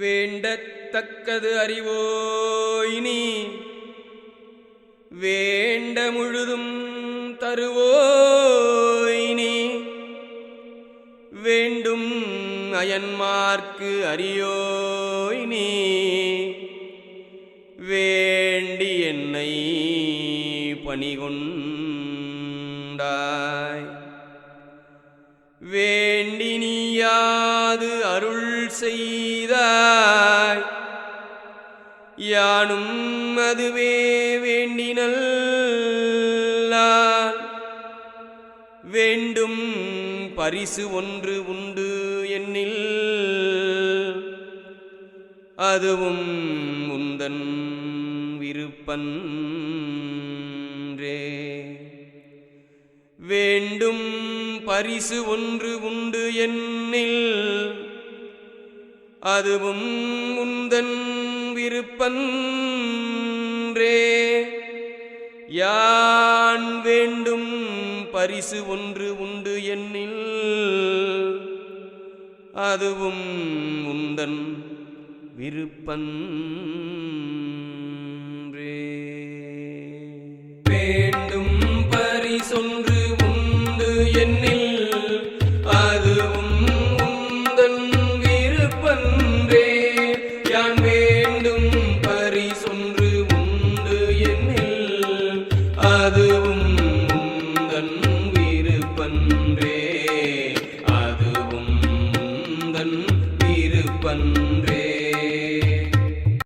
வேண்டத்தக்கது அறிவோயினி வேண்ட முழுதும் தருவோயினி வேண்டும் அயன்மார்க்கு அறியோயினி வேண்டி என்னை பணிகொண்டாய். வே நீயாது அருள் செய்தாய். யானும் அதுவே வேண்டினல் வேண்டும் பரிசு ஒன்று உண்டு என்னில். அதுவும் உந்தன் விருப்பன். வேண்டும். பரிசு ஒன்று உண்டு என்னில். அதுவும் உந்தன் விருப்பன்றே. யான் வேண்டும்? பரிசு ஒன்று உண்டு என்னில். அதுவும் உந்தன் விருப்பன்றே. வேண்டும் என்னில் அதுவும் உந்தன் இருப்பன்றே யான் வேண்டும் பரிசொன்று உண்டு என்னில் அதுவும் உந்தன் இருப்பன்றே அதுவும் உந்தன் இருப்பன்றே